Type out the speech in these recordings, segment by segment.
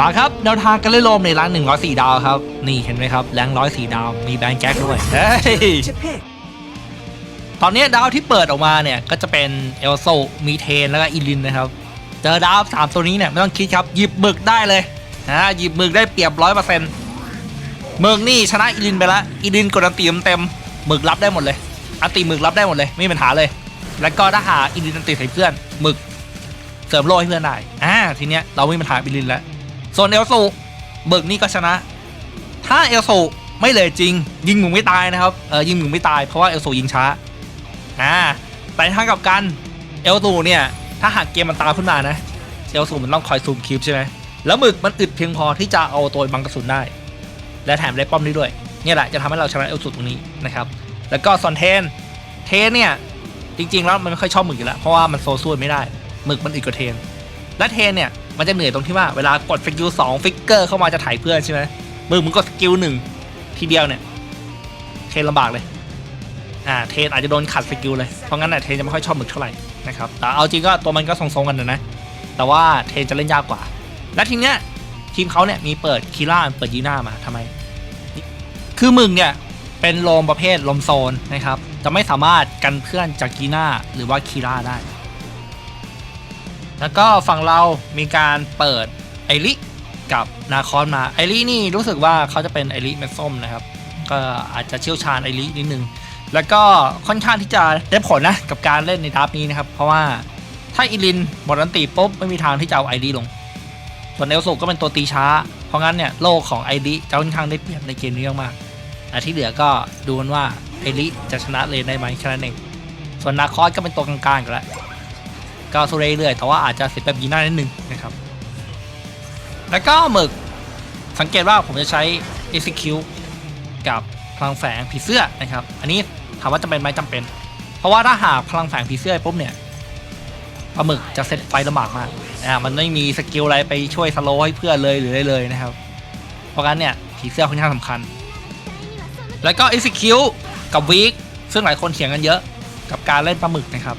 มาครับแนวทางการเล่นโลมในร้าน104ดาวครับ นี่เห็นไหมครับแรง104ดาวมีแบงค์แก๊กด้วยเฮ้ย to pick. ตอนนี้ดาวที่เปิดออกมาเนี่ยก็จะเป็นเอลโซมีเทนแล้วก็อีลินนะครับ เจอดาวสามตัวนี้เนี่ยไม่ต้องคิดครับหยิบหมึกได้เลยนะหยิบหมึกได้เปรียบร้อยเปอร์เซ็นต์หมึกนี่ชนะอีลินไปละอีลินกดอันตีเต็มๆหมึกรับได้หมดเลยอันตีหมึกรับได้หมดเลยไม่มีปัญหาเลย แล้วก็ถ้าหาอีลินอันตีใส่เพื่อนหมึกเสริมโล่ให้เพื่อนได้อ่าทีเนี้ยเราไม่มีปัญหาอีลินแล้ว ส่วนเอลโซหมึกนี่ก็ชนะ ถ้าเอลโซไม่เลยจริง ยิงหมึกไม่ตายนะครับเออยิงหมึกไม่ตายเพราะว่าเอลโซยิงช้าอ่าแต่ทางกับกันเอลตูเนี่ยถ้าหากเกมมันตามขึ้นมานะเอลตูมันต้องคอยซูมคลิปใช่ไหมแล้วหมึกมันอึดเพียงพอที่จะเอาตัวบังกระสุนได้ และแถมได้ป้อมได้ด้วยเนี่ยแหละจะทำให้เราชนะเอลตูตรงนี้นะครับแล้วก็ซอนเทนเทนเนี่ยจริงๆแล้วมันไม่ค่อยชอบหมึกอยู่แล้วเพราะว่ามันโซซูไม่ได้หมึกมันอึดกว่าเทนและเทนเนี่ย มันจะเหนื่อยตรงที่ว่าเวลากดฟิกยูสองฟิกเกอร์เข้ามาจะถ่ายเพื่อนใช่ไหมมึกมันกดสกิลหนึ่งทีเดียวเนี่ยเทนลำบากเลยอ่าเทนอาจจะโดนขัดสกิลเลยเพราะงั้นน่ะเทนจะไม่ค่อยชอบหมึกเท่าไหร่นะครับแต่เอาจริงก็ตัวมันก็ทรงๆกันนะนะแต่ว่าเทนจะเล่นยากกว่า และทีเนี้ยทีมเขาเนี่ยมีเปิดคีร่าเปิดยีน่ามาทำไม คือมึงเนี่ยเป็นลมประเภทลมโซนนะครับจะไม่สามารถกันเพื่อนจากกีน่าหรือว่าคีร่าได้ แล้วก็ฝั่งเรามีการเปิดไอริกับนาคอนมาไอรินี่รู้สึกว่าเขาจะเป็นไอริเม็ดส้มนะครับ ก็อาจจะเชี่ยวชาญไอรินิดนึง แล้วก็ค่อนข้างที่จะได้ผลนะกับการเล่นในดับนี้นะครับ เพราะว่าถ้าอีลินหมดอันตีปุ๊บไม่มีทางที่จะเอาไอดีลง ส่วนเอลสุก็เป็นตัวตีช้า เพราะงั้นเนี่ยโลกของไอดีจะค่อนข้างได้เปรียบในเกมนี้มากๆแต่ที่เหลือก็ดูกันว่าไอริจะชนะเลนได้ไหมแค่นั้นเองส่วนนาคอสก็เป็นตัวกลางๆอยู่แล้ว ก็สู้เรื่อยๆแต่ว่าอาจจะเสียแบบยีน่านิดนึงนะครับ แล้วก็หมึกสังเกตว่าผมจะใช้ execute กับพลังแฝงผีเสื้อนะครับ อันนี้ถามว่าจำเป็นไหมจำเป็น เพราะว่าถ้าหากพลังแฝงผีเสื้อปุ๊บเนี่ยปลาหมึกจะเซตไฟลำบากมากอ่ามันไม่มีสกิลอะไรไปช่วยสโลให้เพื่อนเลยหรืออะไรเลยนะครับ เพราะงั้นเนี่ยผีเสื้อค่อนข้างสำคัญ แล้วก็ execute กับ weak ซึ่งหลายคนเถียงกันเยอะกับการเล่นปลาหมึกนะครับ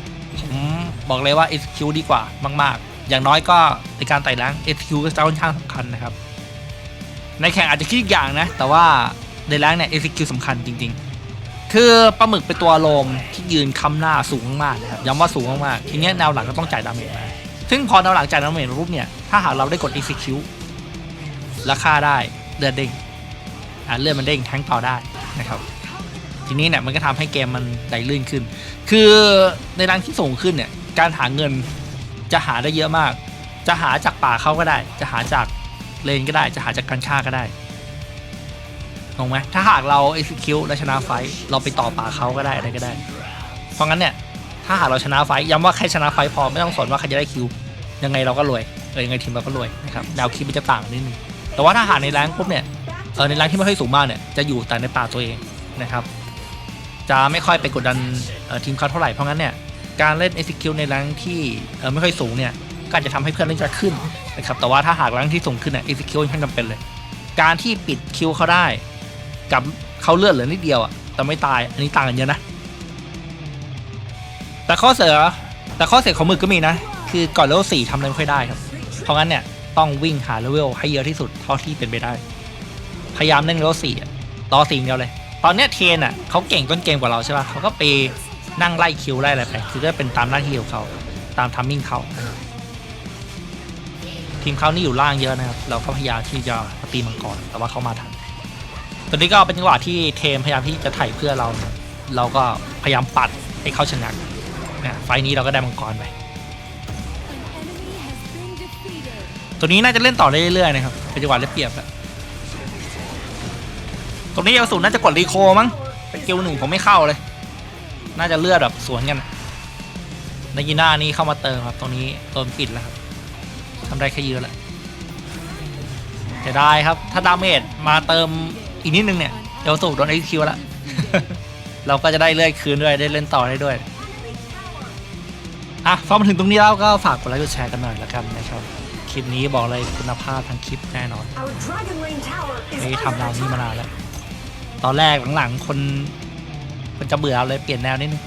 บอกเลยว่า execute ดีกว่ามาก ๆ อย่างน้อยก็ในการไต่ล้าง execute ก็จะค่อนข้างสำคัญนะครับ ในแข่งอาจจะคิดอีกอย่างนะ แต่ว่าในแรงเนี่ย execute สำคัญจริง ๆ คือปลาหมึกเป็นตัวลมที่ยืนค้ำหน้าสูงมากๆนะครับย้ำว่าสูงมากๆทีนี้แนวหลังก็ต้องจ่ายดาเมจมาซึ่งพอแนวหลังจ่ายดาเมจปุ๊บเนี่ยถ้าหากเราได้กด execute ราคาได้เลือดเด้งอ่าเลือดมันเด้งแทงต่อได้นะครับทีนี้เนี่ยมันก็ทำให้เกมมันไหลลื่นขึ้น คือในรังที่สูงขึ้นเนี่ย การหาเงินจะหาได้เยอะมาก จะหาจากป่าเขาก็ได้ จะหาจากเลนก็ได้ จะหาจากการฆ่าก็ได้งงไหมถ้าหากเรา execute และชนะไฟท์เราไปต่อป่าเขาก็ได้อะไรก็ได้ เพราะงั้นเนี่ย ถ้าหากเราชนะไฟท์ย้ำว่าแค่ชนะไฟท์พอไม่ต้องสนว่าใครจะได้คิว ยังไงเราก็รวยเออยังไงทีมเราก็รวยนะครับแนวคิดมันจะต่างนิดนึงแต่ว่าถ้าหากในแรงปุ๊บเนี่ยเออในแรงที่ไม่ค่อยสูงมากเนี่ยจะอยู่แต่ในป่าตัวเองนะครับ จะไม่ค่อยไปกดดันทีมเขาเท่าไหร่เพราะงั้นเนี่ย การเล่น execute ในแรงที่ไม่ค่อยสูงเนี่ยก็อาจจะทำให้เพื่อนเล่นยากขึ้นนะครับแต่ว่าถ้าหากแรงที่สูงขึ้นเนี่ย execute ค่อนข้างจำเป็นเลย การที่ปิดคิวเขาได้ กับเขาเลือดเหลือนิดเดียวอะแต่ไม่ตายอันนี้ต่างกันเยอะนะ แต่ข้อเสียแต่ข้อเสียของหมึกก็มีนะ คือก่อนเลเวลสี่ทำอะไรไม่ค่อยได้ครับ เพราะงั้นเนี่ยต้องวิ่งหาเลเวลให้เยอะที่สุดเท่าที่เป็นไปได้ พยายามเล่นเลเวลสี่รอสี่เดียวเลย ตอนเนี้ยเทนอะเขาเก่งต้นเกมกว่าเราใช่ป่ะเขาก็ไป นั่งไล่คิวไล่อะไรไป คือก็เป็นตามหน้าที่ของเขา ตามทัมมิ่งเขา ทีมเขานี่อยู่ล่างเยอะนะครับ เราก็พยายามที่จะมาตีมังกร แต่ว่าเขามาทัน ตอนนี้ก็เป็นจังหวะที่เทมพยายามที่จะไถ่เพื่อเรา เราก็พยายามปัดให้เขาชนะนะไฟนี้เราก็ได้มังกรไป ตัวนี้น่าจะเล่นต่อได้เรื่อยๆนะครับ เป็นจังหวะได้เปรียบแล้วตรงนี้เอลสูนน่าจะกดรีโคมั้งสกิลหนึ่งผมไม่เข้าเลย น่าจะเลือดแบบสวนกันนายิน่านี่เข้ามาเติมครับ ตรงนี้โดนปิดแล้วครับทำได้แค่ยืนแหละจะได้ครับถ้าดาเมจมาเติมอีกนิดนึงเนี่ยเอลสูโดนไอคิวแล้วเราก็จะได้เลื่อยคืนด้วยได้เล่นต่อได้ด้วยอะพอมาถึงตรงนี้แล้วก็ฝากกดไลค์กดแชร์กันหน่อยละกันนะครับ คลิปนี้บอกเลยคุณภาพทั้งคลิปแน่นอน Our Dragon Lane Tower is ไม่ได้ under ทำแนวนี้ attack. มานานแล้ว ตอนแรกหลังๆคน คนจะเบื่อเลยเปลี่ยนแนวนิดนึง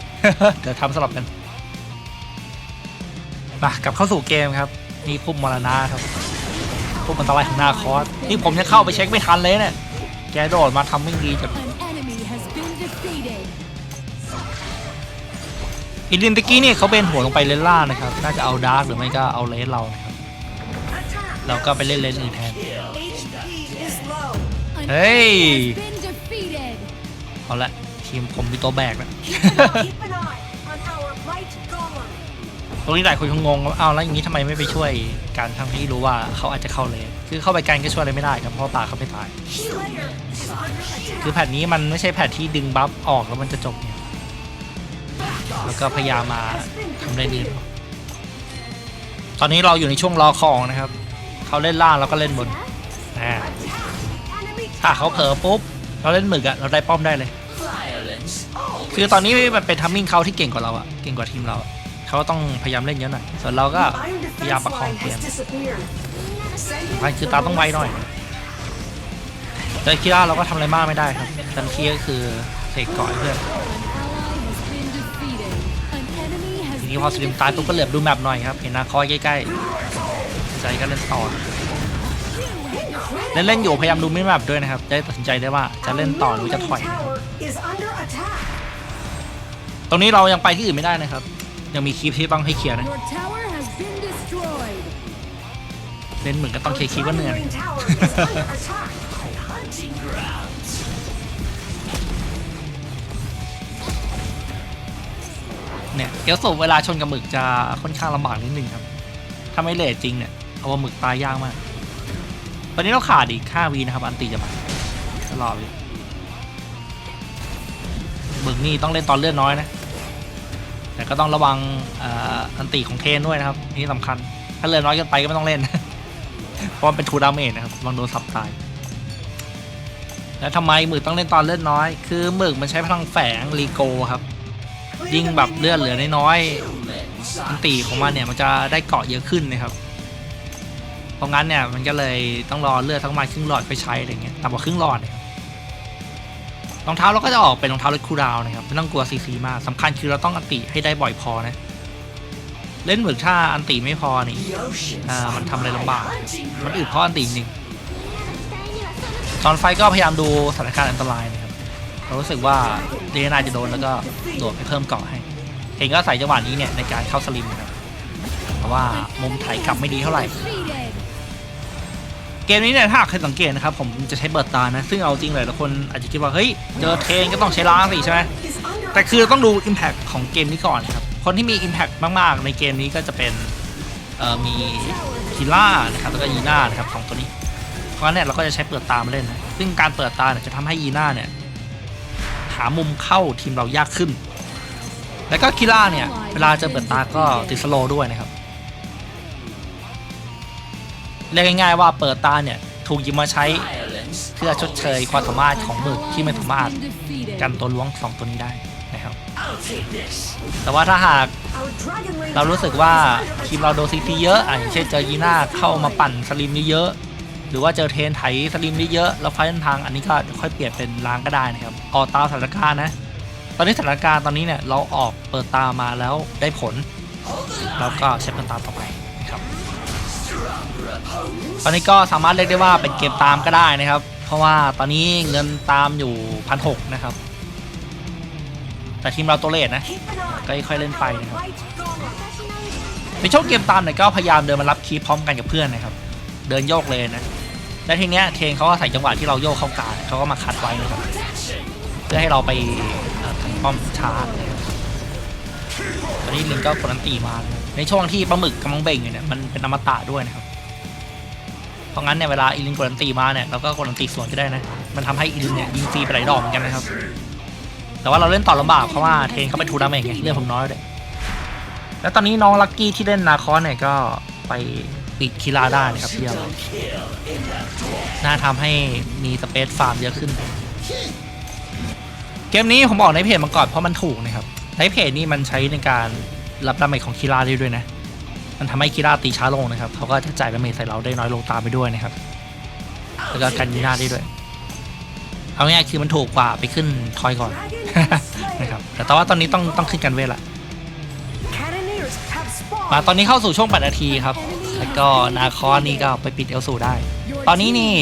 เดี๋ยวทำสลับกันมากลับเข้าสู่เกมครับ นี่พุ่มมรณะครับผปุ่มอันตรายของนาคอสนี่ผมยังเข้าไปเช็คไม่ทันเลยเนี่ยแกโดดมาทำไม่ดีจัด An enemy has been defeated. อินดินตะกี้นี่เขาเป็นหัวลงไปเลนล่างนะครับ น่าจะเอาดาร์กหรือไม่ก็เอาเลสเรานะครับ Attack. เราก็ไปเล่นเลนอื่นแทน HP is low. An Hey. enemy has been defeated. เอาละ ทีมผมมีตัวแบกแล้ว Keep an eye on our light golem. ตรงนี้หลายคนคงงงว่าเอาแล้วอย่างนี้ทำไมไม่ไปช่วยการทำให้รู้ว่าเขาอาจจะเข้าเลนคือเข้าไปกันก็ช่วยอะไรไม่ได้ครับเพราะป่าเขาไม่ตาย Slayer is under attack. คือแผ่นนี้มันไม่ใช่แผ่นที่ดึงบัฟออกแล้วมันจะจบเนี่ย แล้วก็พยายามมาทำได้ดีตอนนี้เราอยู่ในช่วงรอของนะครับ เขาเล่นล่างเราก็เล่นบน อ่า Enemy ถ้าเขาเผลอปุ๊บ เราเล่นหมึกอะเราได้ป้อมได้เลย คือตอนนี้มันเป็นทัมมิ่งเขาที่เก่งกว่าเราอะเก่งกว่าทีมเราอะเขาก็ต้องพยายามเล่นเยอะหน่อย ส่วนเราก็ Iron พยายาม defense ประคอง line เกม has disappeared. มันคือตาต้องไวหน่อย แต่คิดว่าเราก็ทำอะไรมากไม่ได้ครับทันทีก็คือเสกก่อนเพื่อน An ally has been defeated. An enemy has ที been นี้พอสลิมตายปุ๊บก็เหลือบดูแมปหน่อยครับ เห็นนาคอยใกล้ๆ ใจก็เล่นต่อเล่นเล่นๆอยู่พยายามดูมินิแมปด้วยนะครับ จะได้ตัดสินใจได้ว่าจะเล่นต่อหรือจะถอย ตรงนี้เรายังไปที่อื่นไม่ได้นะครับ ยังมีคลิปที่ต้องให้เคลียร์นะ Your tower has been destroyed. เล่นเหมือนก็ต้องเคลียร์คลิปก็เหนื่อย Dragon Lane tower is under attack. Hunting grounds. เนี่ยเกียวโซเวลาชนกับหมึกจะค่อนข้างลำบากนิดนึงครับ ถ้าไม่เลทจริงเนี่ย เอาว่าหมึกตายยากมาก ตอนนี้เราขาดอีก5วีนะครับ อันตีจะมาตลอดเลยหมึกนี่ต้องเล่นตอนเลือดน้อยนะ แต่ก็ต้องระวังอันตีของเทนด้วยนะครับนี่สำคัญ ถ้าเลือดน้อยเกินไปก็ไม่ต้องเล่น เพราะมันเป็นทูดาเมจนะครับลองโดนสับตาย แล้วทำไมหมึกต้องเล่นตอนเลือดน้อย คือหมึกมันใช้พลังแฝงรีโกครับ ยิ่งแบบเลือดเหลือน้อยอันตีของมันเนี่ยมันจะได้เกาะเยอะขึ้นนะครับ เพราะงั้นเนี่ยมันก็เลยต้องรอเลือดทั้งมาครึ่งหลอดไปใช้อะไรเงี้ยต่ำกว่าครึ่งหลอดเนี่ย รองเท้าเราก็จะออกเป็นรองเท้าลดคูลดาวนะครับไม่ต้องกลัวซีซีมากสำคัญคือเราต้องอันติให้ได้บ่อยพอนะเล่นเหมือนถ้าอันติไม่พอนี่อ่ามันทำอะไรลำบาก มันอึดเพราะอันติจริงตอนไฟก็พยายามดูสถานการณ์อันตรายนะครับเรารู้สึกว่าเดนายจะโดนแล้วก็โดดไปเพิ่มเกาะให้เองก็ใส่จังหวะนี้เนี่ยในการเข้าสลิมนะครับเพราะว่ามุมไถกลับไม่ดีเท่าไหร่ เกมนี้เนี่ยถ้าใครสังเกตนะครับผมจะใช้เบิร์ดตานะ ซึ่งเอาจริงเลยทุกคนอาจจะคิดว่าเฮ้ยเจอเทนก็ต้องใช้ล้างสิใช่ไหมแต่คือต้องดู Impact ของเกมนี้ก่อนนะครับ คนที่มี Impact มากๆ ในเกมนี้ก็จะเป็นมีคิล่านะครับแล้วก็ยีน่านะครับสองตัวนี้ เพราะฉะนั้นเนี่ยเราก็จะใช้เปิดตามาเล่นนะซึ่งการเปิดตาเนี่ยจะทำให้ยีน่าเนี่ยหามุมเข้าทีมเรายากขึ้น แล้วก็คิล่าเนี่ยเวลาจอเปิดตาก็ติดสโลด้วยนะครับ เรียกง่ายๆว่าเปิดตาเนี่ยถูกหยิบมาใช้เพื่อชดเชยความสามารถของหมึกที่ไม่สามารถกันตัวล้วงสองตัวนี้ได้นะครับ แต่ว่าถ้าหากเรารู้สึกว่าทีมเราโดนซีทีเยอะอะอย่างเช่นเจอยีน่าเข้ามาปั่นสลิมเยอะหรือว่าเจอเทนไถสลิมเยอะแล้วไฟท์ทางอันนี้ก็ค่อยเปลี่ยนเป็นล้างก็ได้นะครับออกตามสถานการณ์นะ ตอนนี้สถานการณ์ตอนนี้เนี่ยเราออกเปิดตามาแล้วได้ผลเราก็ใช้เปิดตาต่อไปนะครับ ตอนนี้ก็สามารถเรียกได้ว่าเป็นเกมตามก็ได้นะครับ เพราะว่าตอนนี้เงินตามอยู่พันหกนะครับ แต่ทีมเราตัวเลทนะ ก็ค่อยๆเล่นไปนะครับในช่วงเกมตามเนี่ยก็พยายามเดินมารับคีย์พร้อมกันกับเพื่อนนะครับ เดินโยกเลยนะและทีเนี้ยเทนเขาก็ใส่จังหวะที่เราโยกเข้ากลางเขาก็มาคัดไว้นะครับเพื่อให้เราไปเอ่อป้อมช้านะครับตอนนี้ลิงก็กดอันตีมานะ ในช่วงที่ปลาหมึกกำลังเบ่งอยู่เนี่ยมันเป็นอมตะด้วยนะครับ เพราะงั้นเนี่ยเวลาอีลิงกดอันตีมาเนี่ยเราก็กดอันตีสวนก็ได้นะ มันทำให้อีลิงเนี่ยยิงฟรีไปหลายดอกเหมือนกันนะครับ แต่ว่าเราเล่นต่อลำบากเพราะว่าเทนเขาเป็นทูดาเมจไงเรื่องผมน้อยด้วยแล้วตอนนี้น้องลักกี้ที่เล่นนาคอนเนี่ยก็ไปปิดคิลาได้นะครับเยี่ยมน่าทำให้มีสเปซฟาร์มเยอะขึ้น เกมนี้ผมบอกในเพจมาก่อนเพราะมันถูกนะครับในเพจนี้มันใช้ในการ รับดาเมจของคิลาได้ด้วยนะ มันทำให้คิลาตีช้าลงนะครับเขาก็จะจ่ายดาเมจใส่เราได้น้อยลงตามไปด้วยนะครับ แล้วก็กันยีน่าได้ด้วย เอาง่ายๆคือมันถูกกว่าไปขึ้นทอยก่อนนะครับแต่แต่ว่าตอนนี้ต้องต้องขึ้นกันเวทละมาตอนนี้เข้าสู่ช่วง 8 นาทีครับ แล้วก็นาคอนี่ก็ไปปิดเอลสูได้ ตอนนี้นี่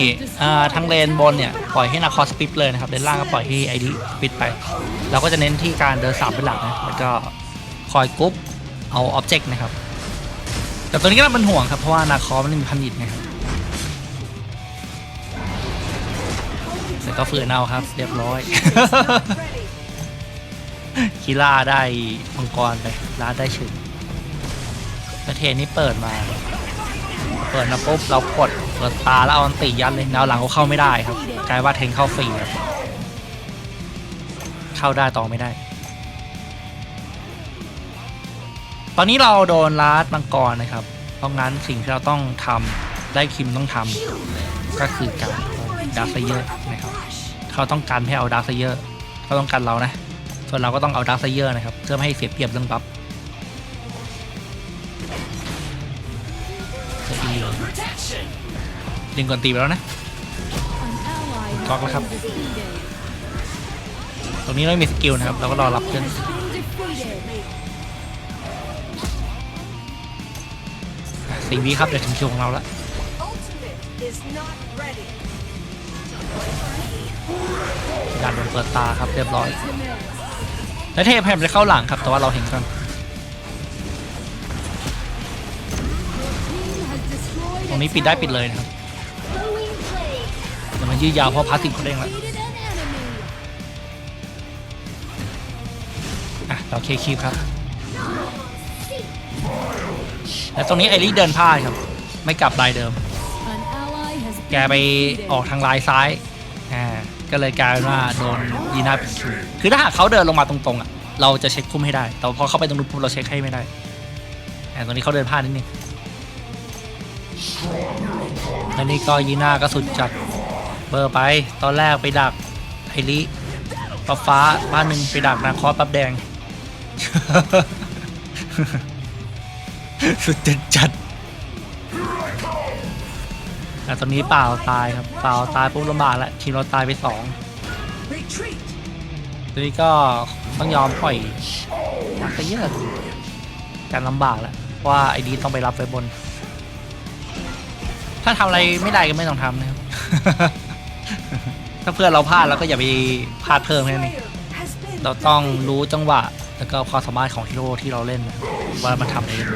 อ่าทางเลนบนเนี่ย ปล่อยให้นาคอสปิปเลยนะครับเลนล่างก็ปล่อยให้ไอริปิดไป เราก็จะเน้นที่การเดินสามเป็นหลักนะ แล้วก็ คอยกรุ๊ปเอาออบเจกต์นะครับ แต่ตัวนี้ก็น่าเป็นห่วงครับ เพราะว่านาคอมันมีพันยิตนะครับแต่ก็ฝืนเอาครับ เรียบร้อยคิล่าได้มังกรไปล่าได้ฉึงแล้วเทนนี่เปิดมา เปิดมาปุ๊บเรากดเปิดตาแล้วเอาอันติยัดเลยแนวหลังก็เข้าไม่ได้ครับ กลายว่าเทนเข้าฟรีครับเข้าได้ต่อไม่ได้ ตอนนี้เราโดนลาดมังกรนะครับ เพราะงั้นสิ่งที่เราต้องทำได้คิมต้องทำก็คือการดาร์ไซเยอร์นะครับ เขาต้องการให้เอาดาร์ไซเยอร์เขาต้องการเรานะ ส่วนเราก็ต้องเอาดาร์ไซเยอร์นะครับเพื่อไม่ให้เสียเปรียบเรื่องบัฟดึงก่อนตีไปแล้วนะ An ally has Talk been up. defeated. ตรงนี้เราไม่มีสกิลนะครับ เราก็รอรับเพื่อน สี่วิครับเดี๋ยวถึงคิวของเราละการโดนเปิดตาครับเรียบร้อย แล้วเทพแพมจะเข้าหลังครับ แต่ว่าเราเห็นกันตรงนี้ปิดได้ปิดเลยนะครับ Glowing blade แต่มันยืดยาวเพราะพาสติฟเขาเด้งแล้วอะเราเคคีบครับ แล้วตรงนี้ไอริเดินพลาดครับ ไม่กลับลายเดิม An ally has แก been ไป defeated. ออกทางลายซ้ายอ่าก็เลยกลายเป็นว่าโดนยีน่าปิดคิวคือถ้าหากเขาเดินลงมาตรงๆอะเราจะเช็คพุ่มให้ได้ แต่พอเข้าไปตรงนู้นปุ๊บเราเช็คให้ไม่ได้อ่าตรงนี้เขาเดินพลาดนิดนึงแล้วนี่ก็ยีน่าก็สุดจัดเบอร์ไป ตอนแรกไปดักไอริป๊าฟ้าบ้านหนึ่งไปดักนาคอสปั๊บแดง สุดจัดจัดแต่ตอนนี้เปล่าตายครับเปล่าตายปุ๊บลำบากแล้วทีมเราตายไปสอง Retreat. ทีนี้ก็ต้องยอมปล่อยนักไปเยอะการลำบากแล้วว่าไอดีต้องไปรับไว้บน ถ้าทำอะไรไม่ได้ก็ไม่ต้องทำนะครับ ถ้าเพื่อนเราพลาดเราก็อย่าไปพลาดเพิ่มแค่นี้เราต้องรู้จังหวะ แล้วก็ความสามารถของฮีโร่ที่เราเล่นว่ามันทำเอง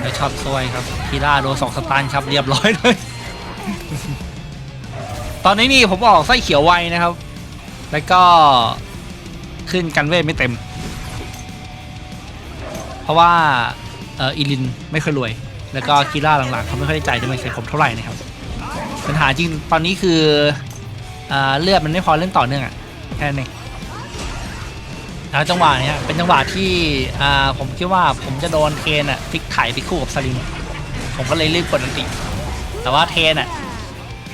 แล้วช็อตซวยครับคีร่าโดนสองสตันครับเรียบร้อยเลย ตอนนี้นี่ผมออกไส้เขียวไวนะครับ แล้วก็ขึ้นกันเวทไม่เต็ม เพราะว่าเอออีลินไม่เคยรวย แล้วก็คีร่าหลังๆเขาไม่ค่อยได้ใจด้วยใส่ผมเท่าไหร่นะครับ ปัญหาจริงตอนนี้คืออ่าเลือดมันไม่พอเล่นต่อเนื่องอะแค่นั้น แล้วจังหวะเนี้ยเป็นจังหวะที่อ่าผมคิดว่าผมจะโดนเทนอะพลิกไถ่ไปคู่กับสลิมผมก็เลยรีบกดอันติ แต่ว่าเทนอะ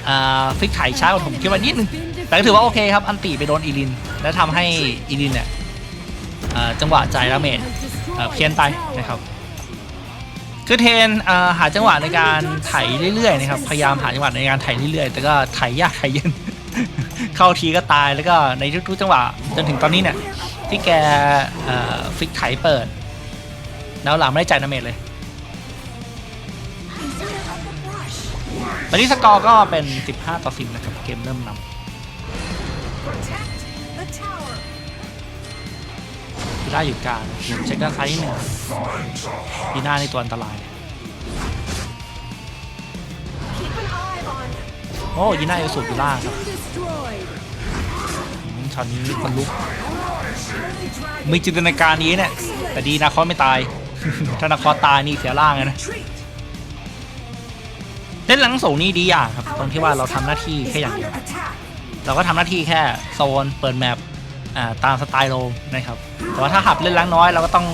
อ่าพลิกไถ่ช้ากว่าผมคิดว่านิดนึงแต่ก็ถือว่าโอเคครับอันติไปโดนอีลิน แล้วทำให้อีลินเนี่ยจังหวะจ่ายดาเมจเอ่อเพี้ยนไปนะครับคือเทนหาจังหวะในการไถเรื่อยๆนะครับพยายามหาจังหวะในการไถเรื่อยๆ แต่ก็ไถยากไถเย็น เข้าทีก็ตายแล้วก็ในทุกๆจังหวะจนถึงตอนนี้เนี่ย ที่แกฟิกไถเปิด แล้วหลังไม่ได้จ่ายดาเมจเลย ตอนนี้สกอร์ก็เป็น 15 ต่อ 10 นะครับ เกมเริ่มนำที่ได้อยู่กลางผมเช็คด้านซ้ายนิดหนึ่งพีหน้าในตัวอันตรายโอ้ยีน่าเอลสูบอยู่ล่างครับ ช็อตนี้คนลุกมีจินตนาการนี้เนี่ย แต่ดีนาคอสไม่ตาย ถ้านาคอสตายนี่เสียร่างนะเล่นหลังสูงนี่ดีอย่างครับ ตรงที่ว่าเราทำหน้าที่แค่อย่างเดียวเราก็ทำหน้าที่แค่โซนเปิดแมปตามสไตล์โรมนะครับ แต่ว่าถ้าหับเล่นล้างน้อยเราก็ต้อง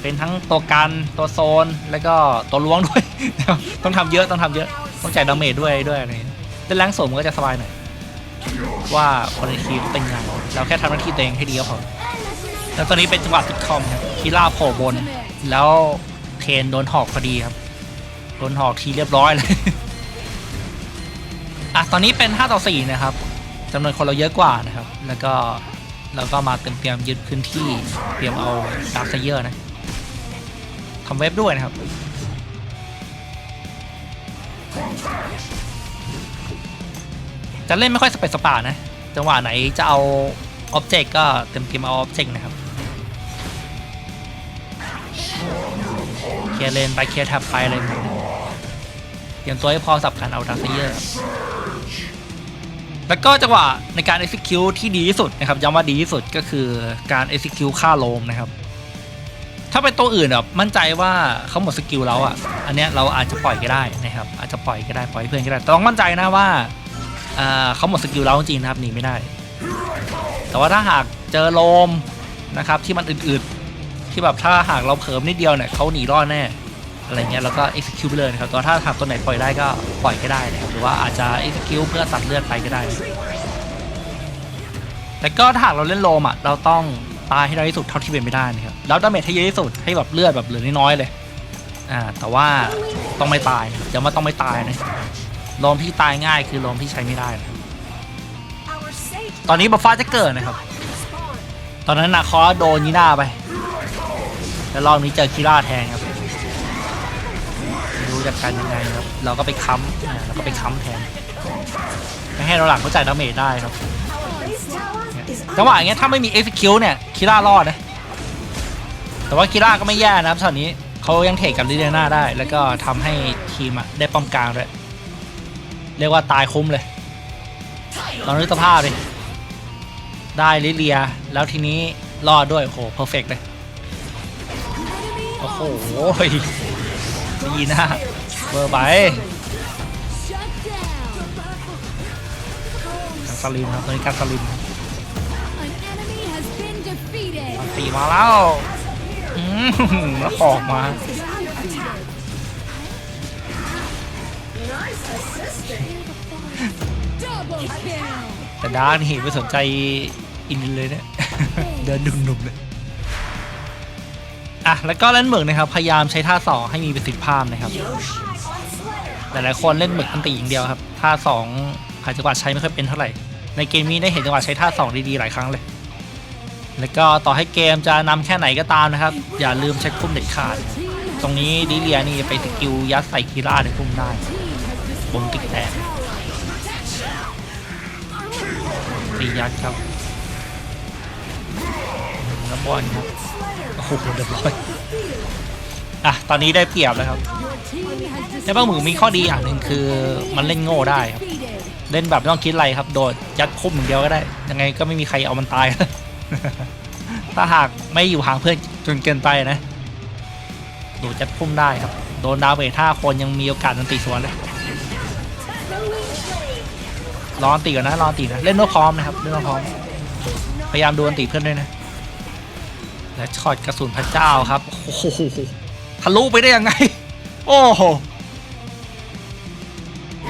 เป็นทั้งตัวกันตัวโซนแล้วก็ตัวล้วงด้วย ต้องทำเยอะต้องทำเยอะต้องจ่ายดาเมจด้วยด้วยอะไรเล่นล้างสูงมันก็จะสบายหน่อย ว่าคนในทีมเป็นไงเราแค่ทำหน้าที่ตัวเองให้ดีก็พอแล้วตอนนี้เป็นจังหวะติดคอมครับคีล่าโผล่บน แล้วเทนโดนหอกพอดีครับ โดนหอกทีเรียบร้อยเลยอะตอนนี้เป็น5ต่อ4นะครับจำนวนคนเราเยอะกว่านะครับ แล้วก็เราก็มาเตรียมยึดพื้นที่เตรียมเอาดาร์คไซเยอร์นะทำเว็บด้วยนะครับ จะเล่นไม่ค่อยสเปซสปานะ จังหวะไหนจะเอาออบเจกต์ก็เต็มเกมเอาออบเจกต์นะครับ เคลียร์เลนไปเคลียร์แท็บไปอะไรแบบนี้เตรียมตัวให้พอสับการเอาดาร์คเยอร์แล้วก็จังหวะในการ execute ที่ดีที่สุดนะครับย้ำว่าดีที่สุดก็คือการ execute ฆ่าโลมนะครับ ถ้าเป็นตัวอื่นแบบมั่นใจว่าเขาหมดสกิลแล้วอะ อันเนี้ยเราอาจจะปล่อยก็ได้นะครับ อาจจะปล่อยก็ได้ปล่อยให้เพื่อนก็ได้แต่ต้องมั่นใจนะว่า เขาหมดสกิลแล้วจริงๆนะครับหนีไม่ได้ แต่ว่าถ้าหากเจอโลมนะครับที่มันอึดๆที่แบบถ้าหากเราเผลอนิดเดียวเนี่ยเขาหนีรอดแน่อะไรเงี้ยแล้วก็ execute ไปเลยนะครับต่ว่าถ้าหากตัวไหนปล่อยได้ก็ปล่อยก็ได้นะครับหรือว่าอาจจะ execute เพื่อตัดเลือดไปก็ได้ แต่ก็ถ้าหากเราเล่นโลมอะเราต้องตายให้น้อยที่สุดเท่าที่เป็นไปได้นะครับแล้วดาเมจให้เยอะที่สุดให้แบบเลือดแบบเหลือน้อยๆเลยอ่าแต่ว่าต้องไม่ตายอย่ามาต้องไม่ตายนะ ลมที่ตายง่ายคือโลมที่ใช้ไม่ได้นะครับ Our sage ตอนนี้บัฟฟ้าจะเกิดนะครับ spawn. ตอนนั้นนาคอสโดนยีน่าไป แล้วรอบนี้เจอคิร่าแทนครับไม่รู้จักกันยังไงครับ เราก็ไปค้ำอ่าเราก็ไปค้ำแทน ไม่ให้เราหลังเขาจ่ายดาเมจได้ครับ Our base tower is จังหวะอย่างเงี้ยถ้าไม่มี execute เนี่ยคิร่ารอดนะ แต่ว่าคิร่าก็ไม่แย่นะครับตอนนี้เขายังเทคกับลิเดียนาได้ แล้วก็ทำให้ทีมอะได้ป้อมกลางด้วย เรียกว่าตายคุ้มเลยลองนึกสภาพดิ ได้ลิเลีย แล้วทีนี้รอดด้วย โอ้โห เพอร์เฟกเลย โอ้โหดีนะเบอร์ไปการสลิมครับตอนนี้การสลิมตีมาแล้วอืมแล้วออกมา แต่ดาร์กนี่ไม่สนใจอินเลยเนี่ยเดินดุ่มๆเลยอะแล้วก็เล่นเหมึกนะครับพยายามใช้ท่าสองให้มีประสิทธิภาพนะครับหลายๆคนเล่นเหมึกอันตีอย่างเดียวครับท่าสองหาจังหวะใช้ไม่ค่อยเป็นเท่าไหร่ในเกมนี้ได้เห็นจังหวะใช้ท่าสองดีๆหลายครั้งเลย แล้วก็ต่อให้เกมจะนำแค่ไหนก็ตามนะครับ อย่าลืมเช็คพุ่มเด็ดขาด ตรงนี้ดิเลียนี่ไปสกิลยัดใส่คีร่าในพุ่มได้ team has ผมติดแตก ตียัดครับแล้วบอลครับโอ้โหเรียบร้อยอะตอนนี้ได้เปรียบแล้วครับ Your team has ในบ้างหมึกมีข้อดีอย่างหนึ่งคือมันเล่นโง่ได้ครับ เล่นแบบไม่ต้องคิดอะไรครับ โดดยัดพุ่มอย่างเดียวก็ได้ ยังไงก็ไม่มีใครเอามันตาย ถ้าหากไม่อยู่ห่างเพื่อนจนเกินไปนะโดดยัดพุ่มได้ครับ โดนดาวเมจห้าคนยังมีโอกาสนันตีสวนเลย รออันตีก่อนนะรออันตีนะ เล่นโน้ตพร้อมนะครับ เล่นโน้ตพร้อม พยายามดูอันตีเพื่อนด้วยนะ และช็อตกระสุนพระเจ้าครับ โอ้โหทะลุไปได้ยังไง โอ้โห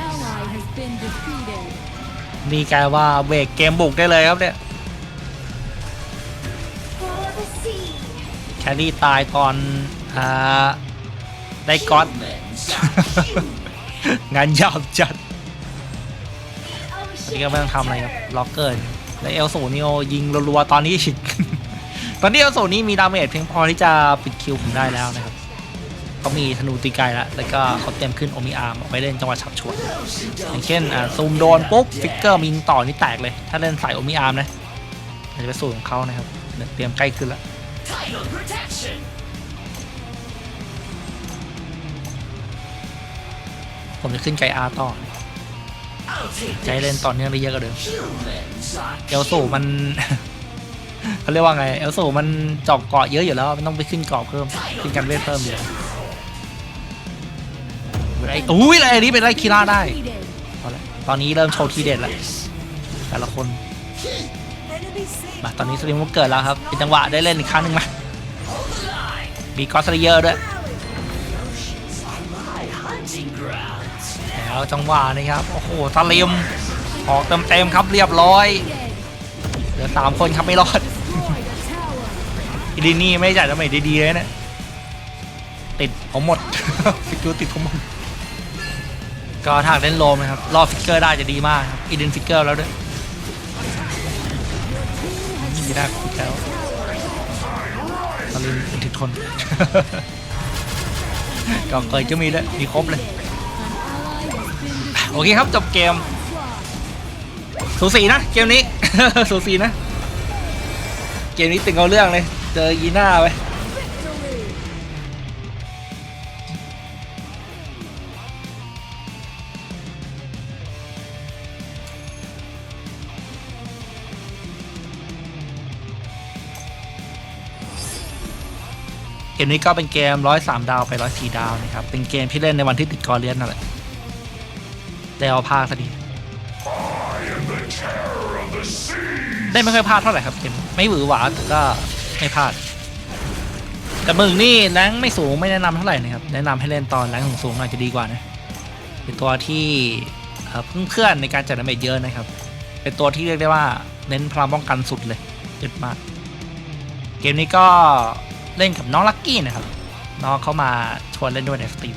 Ally has been defeated. นี่กลายว่าเบรกเกมบุกได้เลยครับเนี่ย For the sea. แครี่ตายตอนอ่าได้ก๊อตงานยาวจัดอั นี่ก็ไม่ต้องทำอะไรครับล็อกเกอร์และเอลสูนี่โอยิงรัวๆตอนนี้ ตอนนี้เอลสูนี่มีดาเมจเพียงพอที่จะปิดคิวผมได้แล้วนะครับเขามีธนูตีไกลแล้ว แล้วก็เขาเตรียมขึ้นโอมิอาร์มาไว้เล่นจังหวะฉับฉวยอย่างเช่นอ่าซูมโดนปุ๊บฟิกเกอร์มิงต่อนี่แตกเลย ถ้าเล่นสายโอมิอาร์มนะอาจจะเป็นสูตรของเขานะครับเนี่ยเตรียมใกล้ขึ้นแล้วผมจะขึ้นไกอาร์ต่อ ใช้เล่นต่อเนื่องได้เยอะกว่าเดิม humans on เอลสูมัน เขาเรียกว่าไงเอลสูมันเจอกเกาะเยอะอยู่แล้วไม่ต้องไปขึ้นเกาะเพิ่มขึ้นกันเวทเพิ่มเดียวไอ้อุ้ยอะไรอันนี้เป็นไรคีร่าได้ Defeated. เอาละตอนนี้เริ่มโชว์ทีเด็ดแล้วแต่ละคน enemy safe. มาตอนนี้สลิมก็เกิดแล้วครับ เป็นจังหวะได้เล่นอีกครั้งหนึ่งมามีกอสเลเยอร์ด้วย แล้วจังหวะนี้ครับ โอ้โหสลิมออกเต็มๆครับเรียบร้อย เหลือสามคนครับไม่รอดอีดินี่ไม่จ่ายดาเมดีๆเลยเนะติดผมหมดฟิกเกอร์ติดผมหมดก็ถ้าเล่นโลมนะครับรอฟิกเกอร์ได้จะดีมากครับอีดินฟิกเกอร์แล้วด้วยนี่ได้ฟิกแล้วตอนนี้เป็นถึงทนก็เคยก็มีด้วยมีครบเลย โอเคครับจบเกม สูสีนะ เกมนี้ สูสีนะ เกมนี้ตึงเอาเรื่องเลย เจอยีน่าไปเกมนี้ก็เป็นเกมร้อยสามดาวไปร้อยสี่ดาวนะครับ เป็นเกมที่เล่นในวันที่ติดกอร์เลียนนั่นแหละ ได้เอาพาซะดีได้ไม่ค่อยพลาดเท่าไหร่ครับเกมไม่หวือหวาแต่ก็ไม่พลาดแต่มึงนี่แรงไม่สูงไม่แนะนำเท่าไหร่นะครับแนะนำให้เล่นตอนแรงสูงๆหน่อยจะดีกว่านะเป็นตัวที่เอ่อนเพื่อนในการจัดดาเมจเยอะนะครับ เป็นตัวที่เรียกได้ว่าเน้นพลังป้องกันสุดเลยอึดมาก เกมนี้ก็เล่นกับน้องลักกี้นะครับ น้องเข้ามาชวนเล่นด้วยในสตรีม